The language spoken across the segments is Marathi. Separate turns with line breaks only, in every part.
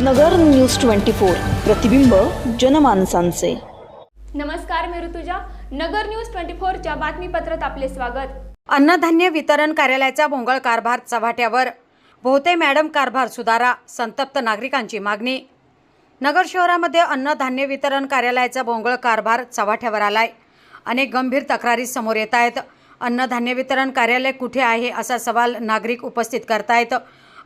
नगर न्यूज ट्वेंटी फोर. प्रतिबिंब जनमानसांचे.
नमस्कार मी ऋतुजा. नगर न्यूज ट्वेंटी फोरच्या बातमीपत्रात आपले स्वागत.
अन्नधान्य वितरण कार्यालयाचा भोंगळ कारभार चव्हाट्यावर. बहुते मॅडम कारभार सुधारा संतप्त नागरिकांची मागणी. नगर शहरामध्ये अन्नधान्य वितरण कार्यालयाचा भोंगळ कारभार चव्हाट्यावर आलाय. अनेक गंभीर तक्रारी समोर येत आहेत अन्नधान्य वितरण कार्यालय कुठे आहे असा सवाल नागरिक उपस्थित करतायत.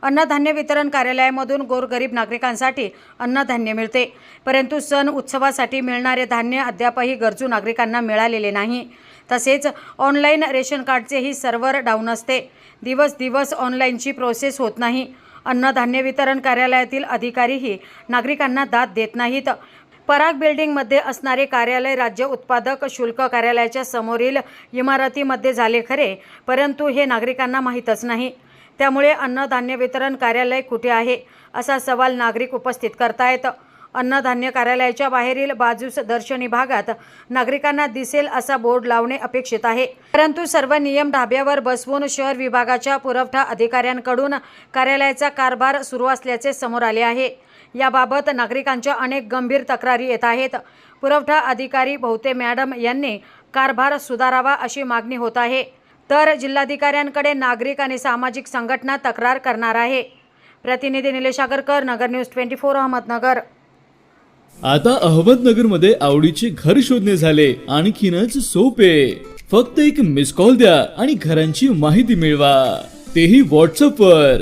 अन्नधान्य वितरण कार्यालयामधून गोरगरीब नागरिकांसाठी अन्नधान्य मिळते. परंतु सण उत्सवासाठी मिळणारे धान्य अद्यापही गरजू नागरिकांना मिळालेले नाही. तसेच ऑनलाईन रेशन कार्डचेही सर्व्हर डाऊन असते. दिवस दिवस ऑनलाईनची प्रोसेस होत नाही. अन्नधान्य वितरण कार्यालयातील अधिकारीही नागरिकांना दाद देत नाहीत. पराग बिल्डिंगमध्ये असणारे कार्यालय राज्य उत्पादक शुल्क कार्यालयाच्या समोरील इमारतीमध्ये झाले खरे परंतु हे नागरिकांना माहीतच नाही. त्यामुळे अन्नधान्य वितरण कार्यालय कुठे आहे असा सवाल नागरिक उपस्थित करतायत. अन्नधान्य कार्यालयाच्या बाहेरील बाजूस दर्शनी भागात नागरिकांना दिसेल असा बोर्ड लावणे अपेक्षित आहे. परंतु सर्व नियम ढाब्यावर बसवून शहर विभागाच्या पुरवठा अधिकाऱ्यांकडून कार्यालयाचा कारभार सुरू असल्याचे समोर आले आहे. याबाबत नागरिकांच्या अनेक गंभीर तक्रारी येत आहेत. पुरवठा अधिकारी बहुते मॅडम यांनी कारभार सुधारावा अशी मागणी होत आहे. तर जिल्हाधिकाऱ्यांकडे नागरिक आणि सामाजिक संघटना तक्रार करणार आहे. प्रतिनिधी Nilesh Agarkar Nagar news twenty four Ahmednagar.
आता अहमदनगरमध्ये आवडीचे घर शोधणे झाले. आणखीनच सोपे. फक्त एक मिस कॉल द्या आणि घरांची माहिती मिळवा. तेही व्हॉट्सअप वर.